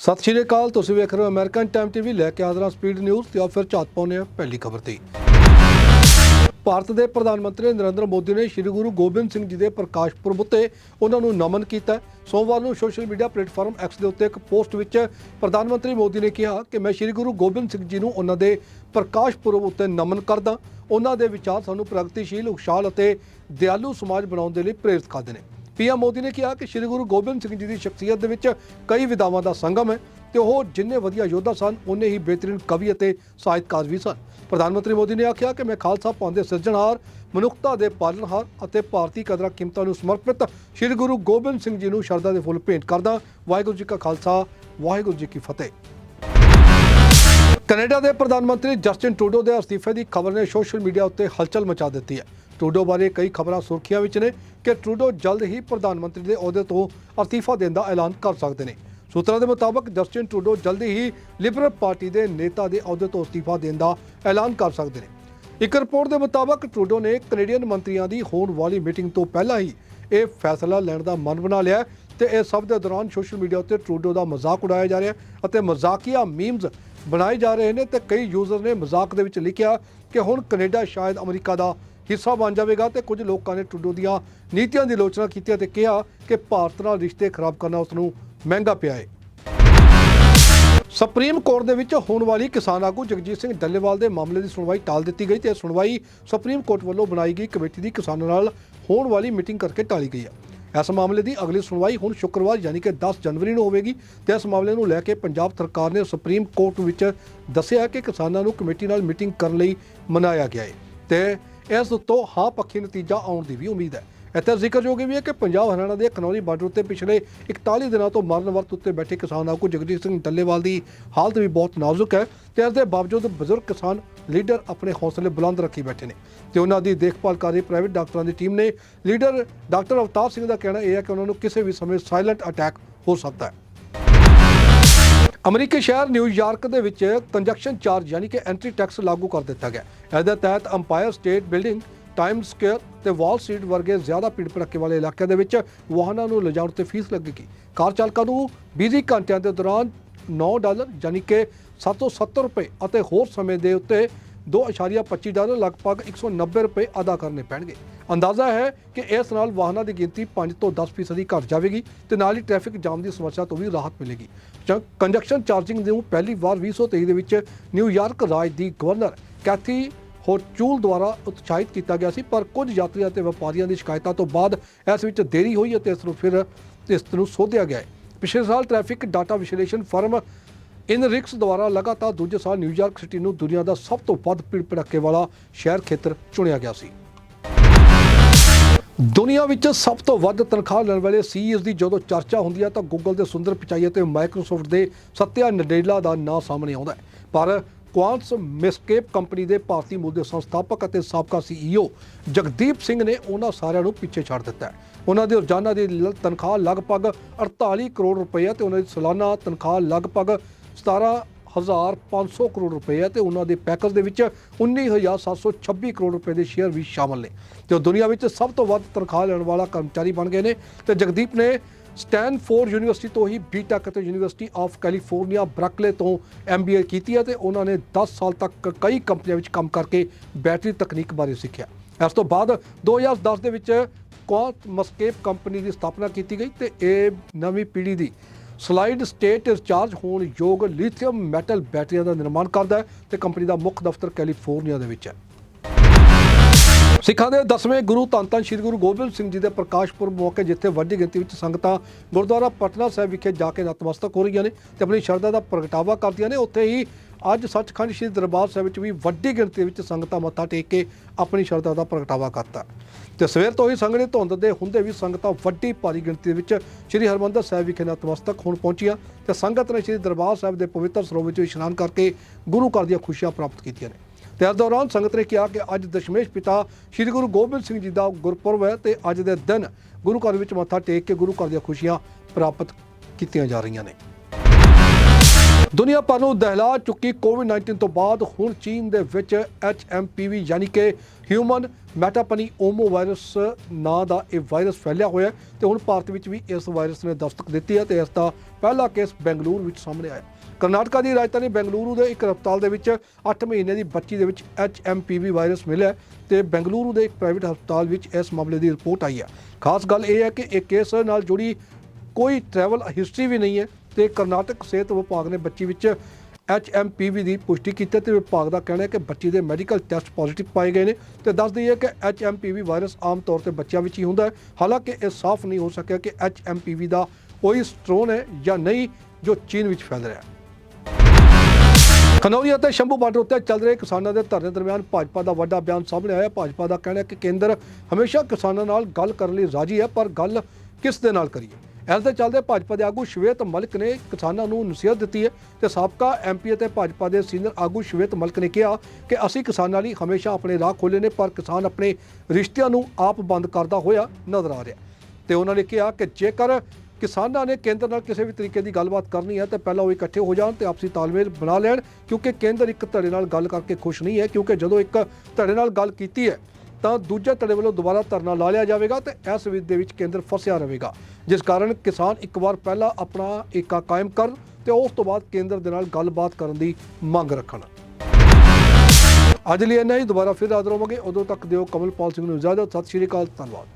ਸਤਿ ਸ਼੍ਰੀ ਅਕਾਲ, ਤੁਸੀਂ ਵੇਖ ਰਹੇ ਹੋ ਅਮਰੀਕਨ ਟਾਈਮ ਟੀਵੀ, ਲੈ ਕੇ ਹਾਜ਼ਰਾਂ ਸਪੀਡ ਨਿਊਜ਼ ਤੇ ਆ ਫਿਰ ਝਾਤ ਪਾਉਂਦੇ ਹਾਂ ਪਹਿਲੀ ਖਬਰ ਤੇ। ਭਾਰਤ ਦੇ ਪ੍ਰਧਾਨ ਮੰਤਰੀ ਨਰਿੰਦਰ ਮੋਦੀ ਨੇ ਸ੍ਰੀ ਗੁਰੂ ਗੋਬਿੰਦ ਸਿੰਘ ਜੀ ਦੇ ਪ੍ਰਕਾਸ਼ ਪੁਰਬ ਉੱਤੇ ਉਹਨਾਂ ਨੂੰ ਨਮਨ ਕੀਤਾ। ਸੋਮਵਾਰ ਨੂੰ ਸੋਸ਼ਲ ਮੀਡੀਆ ਪਲੇਟਫਾਰਮ ਐਕਸ ਦੇ ਉੱਤੇ ਇੱਕ ਪੋਸਟ ਵਿੱਚ ਪ੍ਰਧਾਨ ਮੰਤਰੀ ਮੋਦੀ ਨੇ ਕਿਹਾ ਕਿ ਮੈਂ ਸ੍ਰੀ ਗੁਰੂ ਗੋਬਿੰਦ ਸਿੰਘ ਜੀ ਨੂੰ ਉਹਨਾਂ ਦੇ ਪ੍ਰਕਾਸ਼ ਪੁਰਬ ਉੱਤੇ ਨਮਨ ਕਰਦਾ। ਉਹਨਾਂ ਦੇ ਵਿਚਾਰ ਸਾਨੂੰ ਪ੍ਰਗਤੀਸ਼ੀਲ ਉਖਸ਼ਾਲ ਅਤੇ ਦਿਆਲੂ ਸਮਾਜ ਬਣਾਉਣ ਦੇ ਲਈ ਪ੍ਰੇਰਿਤ ਕਰਦੇ ਨੇ। ਪੀਐਮ ਮੋਦੀ ਨੇ ਕਿਹਾ ਕਿ ਸ੍ਰੀ ਗੁਰੂ ਗੋਬਿੰਦ ਸਿੰਘ ਜੀ ਦੀ ਸ਼ਖਸੀਅਤ ਦੇ ਵਿੱਚ ਕਈ ਵਿਧਾਵਾਂ ਦਾ ਸੰਗਮ ਹੈ ਤੇ ਉਹ ਜਿੰਨੇ ਵਧੀਆ ਯੋਧਾ ਸਨ, ਉਨੇ ਹੀ ਬਿਹਤਰੀਨ ਕਵੀ ਅਤੇ ਸਾਹਿਤਕਾਰ ਵੀ ਸਨ। ਪ੍ਰਧਾਨ ਮੰਤਰੀ ਮੋਦੀ ਨੇ ਆਖਿਆ ਕਿ ਮੈਂ ਖਾਲਸਾ ਪੰਥ ਦੇ ਸਿਰਜਣਹਾਰ, ਮਨੁੱਖਤਾ ਦੇ ਪਾਲਣਹਾਰ ਅਤੇ ਭਾਰਤੀ ਕਦਰਾਂ ਕੀਮਤਾਂ ਨੂੰ ਸਮਰਪਿਤ ਸ੍ਰੀ ਗੁਰੂ ਗੋਬਿੰਦ ਸਿੰਘ ਜੀ ਨੂੰ ਸ਼ਰਧਾ ਦੇ ਫੁੱਲ ਭੇਂਟ ਕਰਦਾ ਵਾਹਿਗੁਰੂ ਜੀ ਕਾ ਖਾਲਸਾ, ਵਾਹਿਗੁਰੂ ਜੀ ਕੀ ਫਤਿਹ। ਕੈਨੇਡਾ ਦੇ ਪ੍ਰਧਾਨ ਮੰਤਰੀ ਜਸਟਿਨ ਟਰੂਡੋ ਦੇ ਅਸਤੀਫੇ ਦੀ ਖਬਰ ਨੇ ਸੋਸ਼ਲ ਮੀਡੀਆ ਉੱਤੇ ਹਲਚਲ ਮਚਾ ਦਿੱਤੀ ਹੈ। ਟਰੂਡੋ ਬਾਰੇ ਕਈ ਖਬਰਾਂ ਸੁਰਖੀਆਂ ਵਿੱਚ ਨੇ ਕਿ ਟਰੂਡੋ ਜਲਦ ਹੀ ਪ੍ਰਧਾਨ ਮੰਤਰੀ ਦੇ ਅਹੁਦੇ ਤੋਂ ਅਸਤੀਫਾ ਦੇਣ ਦਾ ਐਲਾਨ ਕਰ ਸਕਦੇ ਨੇ। ਸੂਤਰਾਂ ਦੇ ਮੁਤਾਬਕ ਜਸਟਿਨ ਟਰੂਡੋ ਜਲਦੀ ਹੀ ਲਿਬਰਲ ਪਾਰਟੀ ਦੇ ਨੇਤਾ ਦੇ ਅਹੁਦੇ ਤੋਂ ਅਸਤੀਫਾ ਦੇਣ ਦਾ ਐਲਾਨ ਕਰ ਸਕਦੇ ਨੇ। ਇੱਕ ਰਿਪੋਰਟ ਦੇ ਮੁਤਾਬਕ ਟਰੂਡੋ ਨੇ ਕੈਨੇਡੀਅਨ ਮੰਤਰੀਆਂ ਦੀ ਹੋਣ ਵਾਲੀ ਮੀਟਿੰਗ ਤੋਂ ਪਹਿਲਾਂ ਹੀ ਇਹ ਫੈਸਲਾ ਲੈਣ ਦਾ ਮਨ ਬਣਾ ਲਿਆ ਹੈ ਤੇ ਇਹ ਸਭ ਦੇ ਦੌਰਾਨ ਸੋਸ਼ਲ ਮੀਡੀਆ ਉੱਤੇ ਟਰੂਡੋ ਦਾ ਮਜ਼ਾਕ ਉਡਾਇਆ ਜਾ ਰਿਹਾ ਅਤੇ ਮਜ਼ਾਕੀਆ ਮੀਮਸ ਬਣਾਏ ਜਾ ਰਹੇ ਨੇ ਤੇ ਕਈ ਯੂਜ਼ਰ ਨੇ ਮਜ਼ਾਕ ਦੇ ਵਿੱਚ ਲਿਖਿਆ ਕਿ ਹੁਣ ਕੈਨੇਡਾ ਸ਼ਾਇਦ ਅਮਰੀਕਾ ਦਾ ਹਿੱਸਾ ਬਣ ਜਾਵੇਗਾ ਤੇ ਕੁਝ ਲੋਕਾਂ ਨੇ ਟਰੂਡੋ ਦੀਆਂ ਨੀਤੀਆਂ ਦੀ ਆਲੋਚਨਾ ਕੀਤੀ ਅਤੇ ਕਿਹਾ ਕਿ ਭਾਰਤ ਨਾਲ ਰਿਸ਼ਤੇ ਖਰਾਬ ਕਰਨਾ ਉਸ ਨੂੰ ਮਹਿੰਗਾ ਪਿਆ ਹੈ ਸੁਪਰੀਮ ਕੋਰਟ ਦੇ ਵਿੱਚ ਹੋਣ ਵਾਲੀ ਕਿਸਾਨ ਆਗੂ ਜਗਜੀਤ ਸਿੰਘ ਡੱਲੇਵਾਲ ਦੇ ਮਾਮਲੇ ਦੀ ਸੁਣਵਾਈ ਟਾਲ ਦਿੱਤੀ ਗਈ ਤੇ ਇਹ ਸੁਣਵਾਈ ਸੁਪਰੀਮ ਕੋਰਟ ਵੱਲੋਂ ਬਣਾਈ ਗਈ ਕਮੇਟੀ ਦੀ ਕਿਸਾਨਾਂ ਨਾਲ ਹੋਣ ਵਾਲੀ ਮੀਟਿੰਗ ਕਰਕੇ ਟਾਲੀ ਗਈ ਹੈ ਇਸ ਮਾਮਲੇ ਦੀ ਅਗਲੀ ਸੁਣਵਾਈ ਹੁਣ ਸ਼ੁੱਕਰਵਾਰ ਯਾਨੀ ਕਿ 10 ਜਨਵਰੀ ਨੂੰ ਹੋਵੇਗੀ ਤੇ ਇਸ ਮਾਮਲੇ ਨੂੰ ਲੈ ਕੇ ਪੰਜਾਬ ਸਰਕਾਰ ਨੇ ਸੁਪਰੀਮ ਕੋਰਟ ਵਿੱਚ ਦੱਸਿਆ ਕਿ ਕਿਸਾਨਾਂ ਨੂੰ ਕਮੇਟੀ ਨਾਲ ਮੀਟਿੰਗ ਕਰਨ ਲਈ ਮਨਾਇਆ ਗਿਆ ਹੈ ਤੇ ਇਸ ਉੱਤੋਂ ਹਾਂ ਪੱਖੀ ਨਤੀਜਾ ਆਉਣ ਦੀ ਵੀ ਉਮੀਦ ਹੈ। ਇੱਥੇ ਜ਼ਿਕਰਯੋਗ ਇਹ ਵੀ ਹੈ ਕਿ ਪੰਜਾਬ ਹਰਿਆਣਾ ਦੇ ਖਨੌਰੀ ਬਾਰਡਰ ਉੱਤੇ ਪਿਛਲੇ 41 ਦਿਨਾਂ ਤੋਂ ਮਰਨ ਵਰਤ ਉੱਤੇ ਬੈਠੇ ਕਿਸਾਨ ਆਗੂ ਜਗਜੀਤ ਸਿੰਘ ਡੱਲੇਵਾਲ ਦੀ ਹਾਲਤ ਵੀ ਬਹੁਤ ਨਾਜ਼ੁਕ ਹੈ ਤੇ ਇਸ ਦੇ ਬਾਵਜੂਦ ਬਜ਼ੁਰਗ ਕਿਸਾਨ ਲੀਡਰ ਆਪਣੇ ਹੌਸਲੇ ਬੁਲੰਦ ਰੱਖੀ ਬੈਠੇ ਨੇ। ਤੇ ਉਹਨਾਂ ਦੀ ਦੇਖਭਾਲ ਕਰ ਰਹੀ ਪ੍ਰਾਈਵੇਟ ਡਾਕਟਰਾਂ ਦੀ ਟੀਮ ਨੇ ਲੀਡਰ ਡਾਕਟਰ ਅਵਤਾਰ ਸਿੰਘ ਦਾ ਕਹਿਣਾ ਇਹ ਹੈ ਕਿ ਉਹਨਾਂ ਨੂੰ ਕਿਸੇ ਵੀ ਸਮੇਂ ਸਾਇਲੈਂਟ ਅਟੈਕ ਹੋ ਸਕਦਾ ਹੈ। ਅਮਰੀਕੀ ਸ਼ਹਿਰ ਨਿਊਯਾਰਕ ਦੇ ਵਿੱਚ ਕੰਜਕਸ਼ਨ ਚਾਰਜ ਯਾਨੀ ਕਿ ਐਂਟਰੀ ਟੈਕਸ ਲਾਗੂ ਕਰ ਦਿੱਤਾ ਗਿਆ। ਇਸ ਦੇ ਤਹਿਤ Empire State Building, Times Square ਤੇ ਵਾਲ ਸਟਰੀਟ ਵਰਗੇ ਜ਼ਿਆਦਾ ਭੀੜ ਭੜੱਕੇ ਵਾਲੇ ਇਲਾਕਿਆਂ ਦੇ ਵਿੱਚ ਵਾਹਨਾਂ ਨੂੰ ਲਿਜਾਉਣ ਤੇ ਫੀਸ ਲੱਗੇਗੀ ਕਾਰ ਚਾਲਕਾਂ ਨੂੰ ਬਿਜ਼ੀ ਘੰਟਿਆਂ ਦੇ ਦੌਰਾਨ 9 ਡਾਲਰ ਯਾਨੀ ਕਿ 770 ਰੁਪਏ ਅਤੇ ਹੋਰ ਸਮੇਂ ਦੇ ਉੱਤੇ 2.25 ਡਾਲਰ ਲਗਭਗ 190 ਰੁਪਏ ਅਦਾ ਕਰਨੇ ਪੈਣਗੇ। ਅੰਦਾਜ਼ਾ ਹੈ ਕਿ ਇਸ ਨਾਲ ਵਾਹਨਾਂ ਦੀ ਗਿਣਤੀ 5 ਤੋਂ 10 ਫੀਸਦੀ ਘਟ ਜਾਵੇਗੀ ਤੇ ਨਾਲ ਹੀ ਟ੍ਰੈਫਿਕ ਜਾਮ ਦੀ ਸਮੱਸਿਆ ਤੋਂ ਵੀ ਰਾਹਤ ਮਿਲੇਗੀ। ਕੰਜਕਸ਼ਨ ਚਾਰਜਿੰਗ ਨੂੰ ਪਹਿਲੀ ਵਾਰ 2023 ਦੇ ਵਿੱਚ ਨਿਊਯਾਰਕ ਰਾਜ ਦੀ ਗਵਰਨਰ ਕੈਥੀ ਹੋਰਚੂਲ ਦੁਆਰਾ ਉਤਸ਼ਾਹਿਤ ਕੀਤਾ ਗਿਆ ਸੀ, ਪਰ ਕੁਝ ਯਾਤਰੀਆਂ ਤੇ ਵਪਾਰੀਆਂ ਦੀ ਸ਼ਿਕਾਇਤਾਂ ਤੋਂ ਬਾਅਦ ਇਸ ਵਿੱਚ ਦੇਰੀ ਹੋਈ ਅਤੇ ਇਸ ਨੂੰ ਫਿਰ ਇਸ ਨੂੰ ਸੋਧਿਆ ਗਿਆ ਹੈ। ਪਿਛਲੇ ਸਾਲ ਟ੍ਰੈਫਿਕ ਡਾਟਾ ਵਿਸ਼ਲੇਸ਼ਣ ਫਰਮ ਇਨ ਰਿਕਸ ਦੁਆਰਾ ਲਗਾਤਾਰ ਦੂਜੇ ਸਾਲ ਨਿਊਯਾਰਕ ਸਿਟੀ ਨੂੰ ਦੁਨੀਆ ਦਾ ਸਭ ਤੋਂ ਵੱਧ ਭੀੜ ਭੜੱਕੇ ਵਾਲਾ ਸ਼ਹਿਰ ਖੇਤਰ ਚੁਣਿਆ ਗਿਆ ਸੀ। ਦੁਨੀਆ ਵਿੱਚ ਸਭ ਤੋਂ ਵੱਧ ਤਨਖਾਹ ਲੈਣ ਵਾਲੇ ਸੀਈਓਜ਼ ਦੀ ਜਦੋਂ ਚਰਚਾ ਹੁੰਦੀ ਹੈ ਤਾਂ ਗੂਗਲ ਦੇ ਸੁੰਦਰ ਪਿਚਾਈ ਅਤੇ ਮਾਈਕਰੋਸਾਫਟ ਦੇ ਸਤਿਆ ਨਡੇਲਾ ਦਾ ਨਾਂ ਸਾਹਮਣੇ ਆਉਂਦਾ ਹੈ। ਪਰ ਕੁਆਂਟਸ ਮਿਸਕੇਪ ਕੰਪਨੀ ਦੇ ਭਾਰਤੀ ਮੂਲ ਦੇ ਸੰਸਥਾਪਕ ਅਤੇ ਸਾਬਕਾ ਸੀਈਓ ਜਗਦੀਪ ਸਿੰਘ ਨੇ ਉਹਨਾਂ ਸਾਰਿਆਂ ਨੂੰ ਪਿੱਛੇ ਛੱਡ ਦਿੱਤਾ ਹੈ। ਉਹਨਾਂ ਦੀ ਰੋਜ਼ਾਨਾ ਦੀ ਤਨਖਾਹ ਲਗਭਗ 48 ਕਰੋੜ ਰੁਪਏ ਹੈ ਤੇ ਉਹਨਾਂ ਦੀ ਸਾਲਾਨਾ ਤਨਖਾਹ ਲਗਭਗ 17500 ਕਰੋੜ ਰੁਪਏ ਹੈ ਤੇ ਉਹਨਾਂ ਦੇ ਪੈਕੇਜ ਦੇ ਵਿੱਚ 19726 ਕਰੋੜ ਰੁਪਏ ਦੇ ਸ਼ੇਅਰ ਵੀ ਸ਼ਾਮਲ ਨੇ। ਤੇ ਉਹ ਦੁਨੀਆ ਵਿੱਚ ਸਭ ਤੋਂ ਵੱਧ ਤਨਖਾਹ ਲੈਣ ਵਾਲਾ ਕਰਮਚਾਰੀ ਬਣ ਗਏ ਨੇ ਤੇ ਜਗਦੀਪ ਨੇ ਸਟੈਨਫੋਰਡ ਯੂਨੀਵਰਸਿਟੀ ਤੋਂ ਹੀ ਬੀਟੈਕ ਅਤੇ ਯੂਨੀਵਰਸਿਟੀ ਆਫ ਕੈਲੀਫੋਰਨੀਆ ਬਰਕਲੇ ਤੋਂ ਐਮਬੀਏ ਕੀਤੀ ਹੈ ਤੇ ਉਹਨਾਂ ਨੇ 10 ਸਾਲ ਤੱਕ ਕਈ ਕੰਪਨੀਆਂ ਵਿੱਚ ਕੰਮ ਕਰਕੇ ਬੈਟਰੀ ਤਕਨੀਕ ਬਾਰੇ ਸਿੱਖਿਆ। ਇਸ ਤੋਂ ਬਾਅਦ 2010 ਦੇ ਵਿੱਚ ਕੁਆਂਟ ਮਸਕੇਪ ਕੰਪਨੀ ਦੀ ਸਥਾਪਨਾ ਕੀਤੀ ਗਈ ਤੇ ਇਹ ਨਵੀਂ ਪੀੜ੍ਹੀ ਦੀ ਸਲਾਈਡ ਸਟੇਟ ਰਿਚਾਰਜ ਹੋਣ ਯੋਗ ਲਿਥੀਅਮ ਮੈਟਲ ਬੈਟਰੀਆਂ ਦਾ ਨਿਰਮਾਣ ਕਰਦਾ ਹੈ ਤੇ ਕੰਪਨੀ ਦਾ ਮੁੱਖ ਦਫ਼ਤਰ ਕੈਲੀਫੋਰਨੀਆ ਦੇ ਵਿੱਚ ਹੈ। ਸਿੱਖਾਂ ਦੇ 10ਵੇਂ ਗੁਰੂ ਧੰਨ ਧੰਨ ਸ੍ਰੀ ਗੁਰੂ ਗੋਬਿੰਦ ਸਿੰਘ ਜੀ ਦੇ ਪ੍ਰਕਾਸ਼ ਪੁਰਬ ਮੌਕੇ ਜਿੱਥੇ ਵੱਡੀ ਗਿਣਤੀ ਵਿੱਚ ਸੰਗਤਾਂ ਗੁਰਦੁਆਰਾ ਪਟਨਾ ਸਾਹਿਬ ਵਿਖੇ ਜਾ ਕੇ ਨਤਮਸਤਕ ਹੋ ਰਹੀਆਂ ਨੇ ਤੇ ਆਪਣੀ ਸ਼ਰਧਾ ਦਾ ਪ੍ਰਗਟਾਵਾ ਕਰਦੀਆਂ ਨੇ, ਉੱਥੇ ਹੀ ਅੱਜ ਸੱਚਖੰਡ ਸ੍ਰੀ ਦਰਬਾਰ ਸਾਹਿਬ ਵਿੱਚ ਵੀ ਵੱਡੀ ਗਿਣਤੀ ਵਿੱਚ ਸੰਗਤਾਂ ਮੱਥਾ ਟੇਕ ਕੇ ਆਪਣੀ ਸ਼ਰਧਾ ਦਾ ਪ੍ਰਗਟਾਵਾ ਕਰਤਾ। ਤੇ ਸਵੇਰ ਤੋਂ ਹੀ ਸੰਘਣੀ ਧੁੰਦ ਦੇ ਹੁੰਦੇ ਵੀ ਸੰਗਤਾਂ ਵੱਡੀ ਭਾਰੀ ਗਿਣਤੀ ਵਿੱਚ ਸ੍ਰੀ ਹਰਮੰਦਰ ਸਾਹਿਬ ਵਿਖੇ ਨਤਮਸਤਕ ਹੋਣ ਪਹੁੰਚੀਆਂ ਤੇ ਸੰਗਤ ਨੇ ਸ੍ਰੀ ਦਰਬਾਰ ਸਾਹਿਬ ਦੇ ਪਵਿੱਤਰ ਸਰੋਵਰ ਵਿੱਚ ਇਸ਼ਨਾਨ ਕਰਕੇ ਗੁਰੂ ਘਰ ਦੀਆਂ ਖੁਸ਼ੀਆਂ ਪ੍ਰਾਪਤ ਕੀਤੀਆਂ ਨੇ। ਤੇ ਇਸ ਦੌਰਾਨ ਸੰਗਤ ਨੇ ਕਿਹਾ ਕਿ ਅੱਜ ਦਸ਼ਮੇਸ਼ ਪਿਤਾ ਸ੍ਰੀ ਗੁਰੂ ਗੋਬਿੰਦ ਸਿੰਘ ਜੀ ਦਾ ਗੁਰਪੁਰਬ ਹੈ ਤੇ ਅੱਜ ਦੇ ਦਿਨ ਗੁਰੂ ਘਰ ਵਿੱਚ ਮੱਥਾ ਟੇਕ ਕੇ ਗੁਰੂ ਘਰ ਦੀਆਂ ਖੁਸ਼ੀਆਂ ਪ੍ਰਾਪਤ ਕੀਤੀਆਂ ਜਾ ਰਹੀਆਂ ਨੇ। ਦੁਨੀਆ ਭਰ ਨੂੰ ਦਹਿਲਾ ਚੁੱਕੀ ਕੋਵਿਡ-19 ਤੋਂ ਬਾਅਦ ਹੁਣ ਚੀਨ ਦੇ ਵਿੱਚ HMPV ਯਾਨੀ ਕਿ ਹਿਊਮਨ ਮੈਟਾਪਨੀ ਓਮੋ ਵਾਇਰਸ ਨਾਂ ਦਾ ਇਹ ਵਾਇਰਸ ਫੈਲਿਆ ਹੋਇਆ ਹੈ ਤੇ ਹੁਣ ਭਾਰਤ ਵਿੱਚ ਵੀ ਇਸ ਵਾਇਰਸ ਨੇ ਦਸਤਕ ਦਿੱਤੀ ਹੈ ਤੇ ਇਸ ਦਾ ਪਹਿਲਾ ਕੇਸ ਬੈਂਗਲੁਰੂ ਵਿੱਚ ਸਾਹਮਣੇ ਆਇਆ ਕਰਨਾਟਕਾ ਦੀ ਰਾਜਧਾਨੀ ਬੈਂਗਲੁਰੂ ਦੇ ਇੱਕ ਹਸਪਤਾਲ ਦੇ ਵਿੱਚ 8 ਮਹੀਨੇ ਦੀ ਬੱਚੀ ਦੇ ਵਿੱਚ HMPV ਵਾਇਰਸ ਮਿਲਿਆ ਹੈ ਤੇ ਬੈਂਗਲੁਰੂ ਦੇ ਇੱਕ ਪ੍ਰਾਈਵੇਟ ਹਸਪਤਾਲ ਵਿੱਚ ਇਸ ਮਾਮਲੇ ਦੀ ਰਿਪੋਰਟ ਆਈ ਹੈ। ਖਾਸ ਗੱਲ ਇਹ ਹੈ ਕਿ ਇਹ ਕੇਸ ਨਾਲ ਜੁੜੀ ਕੋਈ ਟਰੈਵਲ ਹਿਸਟਰੀ ਵੀ ਨਹੀਂ ਹੈ। ਤੇ ਕਰਨਾਟਕ ਸਿਹਤ ਵਿਭਾਗ ਨੇ ਬੱਚੀ ਵਿੱਚ HMPV ਦੀ ਪੁਸ਼ਟੀ ਕੀਤੀ ਹੈ ਤੇ ਵਿਭਾਗ ਦਾ ਕਹਿਣਾ ਹੈ ਕਿ ਬੱਚੀ ਦੇ ਮੈਡੀਕਲ ਟੈਸਟ ਪੋਜ਼ਿਟਿਵ ਪਾਏ ਗਏ ਨੇ ਤੇ ਦੱਸ ਦਈਏ ਕਿ HMPV ਵਾਇਰਸ ਆਮ ਤੌਰ ਤੇ ਬੱਚਿਆਂ ਵਿੱਚ ਹੀ ਹੁੰਦਾ ਹੈ। ਹਾਲਾਂਕਿ ਇਹ ਸਾਫ਼ ਨਹੀਂ ਹੋ ਸਕਿਆ ਕਿ HMPV ਦਾ ਕੋਈ ਸਟ੍ਰੋਨ ਹੈ ਜਾਂ ਨਹੀਂ, ਜੋ ਚੀਨ ਵਿੱਚ ਫੈਲ ਰਿਹਾ ਹੈ। ਖਨੌਰੀ ਅਤੇ ਸ਼ੰਭੂ ਬਾਰਡਰ ਉੱਤੇ ਚੱਲ ਰਹੇ ਕਿਸਾਨਾਂ ਦੇ ਧਰਨੇ ਦਰਮਿਆਨ ਭਾਜਪਾ ਦਾ ਵੱਡਾ ਬਿਆਨ ਸਾਹਮਣੇ ਆਇਆ। ਭਾਜਪਾ ਦਾ ਕਹਿਣਾ ਹੈ ਕਿ ਕੇਂਦਰ ਹਮੇਸ਼ਾ ਕਿਸਾਨਾਂ ਨਾਲ ਗੱਲ ਕਰਨ ਲਈ ਰਾਜੀ ਹੈ, ਪਰ ਗੱਲ ਕਿਸ ਦੇ ਨਾਲ ਕਰੀਏ? ਇਸ ਦੇ ਚੱਲਦੇ ਭਾਜਪਾ ਦੇ ਆਗੂ ਸ਼ਵੇਤ ਮਲਿਕ ਨੇ ਕਿਸਾਨਾਂ ਨੂੰ ਨਸੀਹਤ ਦਿੱਤੀ ਹੈ ਤੇ ਸਾਬਕਾ ਐਮਪੀ ਅਤੇ ਭਾਜਪਾ ਦੇ ਸੀਨੀਅਰ ਆਗੂ ਸ਼ਵੇਤ ਮਲਿਕ ਨੇ ਕਿਹਾ ਕਿ ਅਸੀਂ ਕਿਸਾਨਾਂ ਲਈ ਹਮੇਸ਼ਾ ਆਪਣੇ ਰਾਹ ਖੋਲ੍ਹੇ ਨੇ, ਪਰ ਕਿਸਾਨ ਆਪਣੇ ਰਿਸ਼ਤਿਆਂ ਨੂੰ ਆਪ ਬੰਦ ਕਰਦਾ ਹੋਇਆ ਨਜ਼ਰ ਆ ਰਿਹਾ ਤੇ ਉਹਨਾਂ ਨੇ ਕਿਹਾ ਕਿ ਜੇਕਰ ਕਿਸਾਨਾਂ ਨੇ ਕੇਂਦਰ ਨਾਲ ਕਿਸੇ ਵੀ ਤਰੀਕੇ ਦੀ ਗੱਲਬਾਤ ਕਰਨੀ ਹੈ, ਤਾਂ ਪਹਿਲਾਂ ਉਹ ਇਕੱਠੇ ਹੋ ਜਾਣ ਤੇ ਆਪਸੀ ਤਾਲਮੇਲ ਬਣਾ ਲੈਣ, ਕਿਉਂਕਿ ਕੇਂਦਰ ਇੱਕ ਧੜੇ ਨਾਲ ਗੱਲ ਕਰਕੇ ਖੁਸ਼ ਨਹੀਂ ਹੈ, ਕਿਉਂਕਿ ਜਦੋਂ ਇੱਕ ਧੜੇ ਨਾਲ ਗੱਲ ਕੀਤੀ ਹੈ ਤਾਂ ਦੂਜੇ ਧੜੇ ਵੱਲੋਂ ਦੁਬਾਰਾ ਧਰਨਾ ਲਾ ਲਿਆ ਜਾਵੇਗਾ ਤੇ ਇਸ ਵਿਧ ਦੇ ਵਿੱਚ ਕੇਂਦਰ ਫਸਿਆ ਰਹੇਗਾ, ਜਿਸ ਕਾਰਨ ਕਿਸਾਨ ਇੱਕ ਵਾਰ ਪਹਿਲਾਂ ਆਪਣਾ ਏਕਾ ਕਾਇਮ ਕਰਨ ਤੇ ਉਸ ਤੋਂ ਬਾਅਦ ਕੇਂਦਰ ਦੇ ਨਾਲ ਗੱਲਬਾਤ ਕਰਨ ਦੀ ਮੰਗ ਰੱਖਣ। ਅੱਜ ਲਈ ਇੰਨਾ ਹੀ, ਦੁਬਾਰਾ ਫਿਰ ਹਾਜ਼ਰ ਹੋਵਾਂਗੇ। ਉਦੋਂ ਤੱਕ ਦਿਓ ਕਮਲਪਾਲ ਸਿੰਘ ਨੂੰ ਇਜਾਜ਼ਤ। ਸਤਿ ਸ਼੍ਰੀ ਅਕਾਲ, ਧੰਨਵਾਦ।